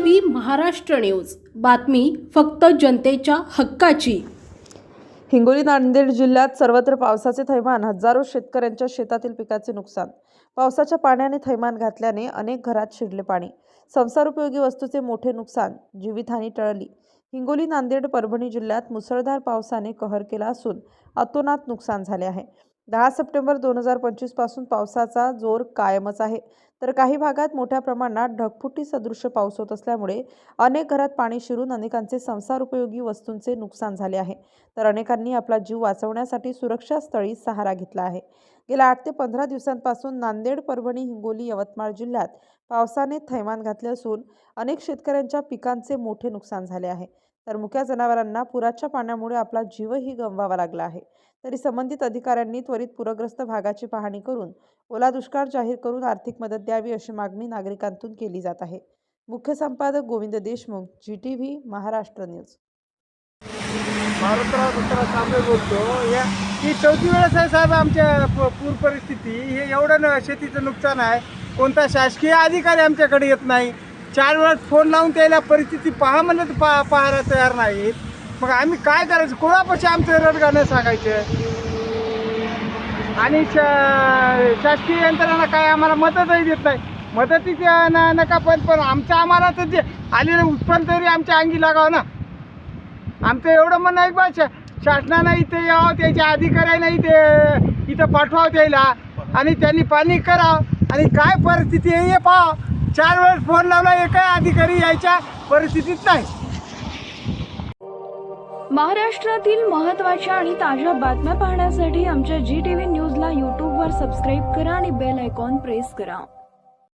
V Maharashtra news. बातमी फक्त जनतेच्या हक्काची. हिंगोली नांदेड जिल्ह्यात सर्वत्र पावसाचे थैमान हजारो शेतकऱ्यांच्या शेतातील पिकाचे नुकसान. पावसाच्या पाण्याने थैमान घातल्याने अनेक घरात शिरले पाणी. संसारोपयोगी वस्तूचे मोठे नुकसान जीवितहानी टळली. हिंगोली नांदेड परभणी जिल्ह्यात मुसळधार पावसाने कहर केला असून अतोनात नुकसान झाले आहे. दहा सप्टेंबर दोन हजार पंचवीसपासून पावसाचा जोर कायमच आहे. तर काही भागात मोठ्या प्रमाणात ढगफुटी सदृश्य पाऊस होत असल्यामुळे अनेक घरात पाणी शिरून अनेकांचे संसारोपयोगी वस्तूंचे नुकसान झाले आहे. तर अनेकांनी आपला जीव वाचवण्यासाठी सुरक्षास्थळी सहारा घेतला आहे. गेल्या आठ ते पंधरा दिवसांपासून नांदेड परभणी हिंगोली यवतमाळ जिल्ह्यात पावसाने थैमान घातले असून अनेक शेतकऱ्यांच्या पिकांचे मोठे नुकसान झाले आहे. तर मुक्या जनावरांना पुराच्या पाण्यामुळे आपला जीवही गमवावा लागला आहे. तरी संबंधित अधिकाऱ्यांनी त्वरित पूरग्रस्त भागाची पाहणी करून ओला दुष्काळ जाहीर करून आर्थिक मदत द्यावी अशी मागणी नागरिकांतून केली जात आहे. मुख्य संपादक Govind Deshmukh G T V Maharashtra news. Bharatrao Dattarao Tambe बोलतो. या ही चौथी वेळेस आहे साहेब आमच्या प- पूर परिस्थिती. हे एवढं न शेतीचं नुकसान आहे. कोणता शासकीय अधिकारी आमच्याकडे येत नाही. चार वेळा फोन लावून त्याला परिस्थिती पहा म्हणलं तर पा पाहायला तयार नाहीत मग आम्ही काय करायचं? कोणापाशी आमचं रडगाणं सांगायचं? आणि शा शासकीय यंत्रणा काय आम्हाला मदतही देत नाही. मदतीची ना नका पण पण आमचं आम्हाला तर जे आलेलं उत्पन्न तरी आमच्या अंगी लागावं ना. आमचं एवढं म्हणणं आहे बा शा शासनानं इथे यावं त्याच्या अधिकाऱ्यांना इथे इथं पाठवावं त्याला. आणि त्यांनी पाणी करावं. आणि काय परिस्थिती आहे हे पाहावं चार वेळेस फोन लावला एका अधिकारी यायच्या परिस्थितीत नाही. महाराष्ट्रातील महत्त्वाच्या आणि ताज्या बातम्या पाहण्यासाठी आमच्या जी टी व्ही न्यूजला यूट्यूबवर सबस्क्राईब करा आणि बेल आयकॉन प्रेस करा.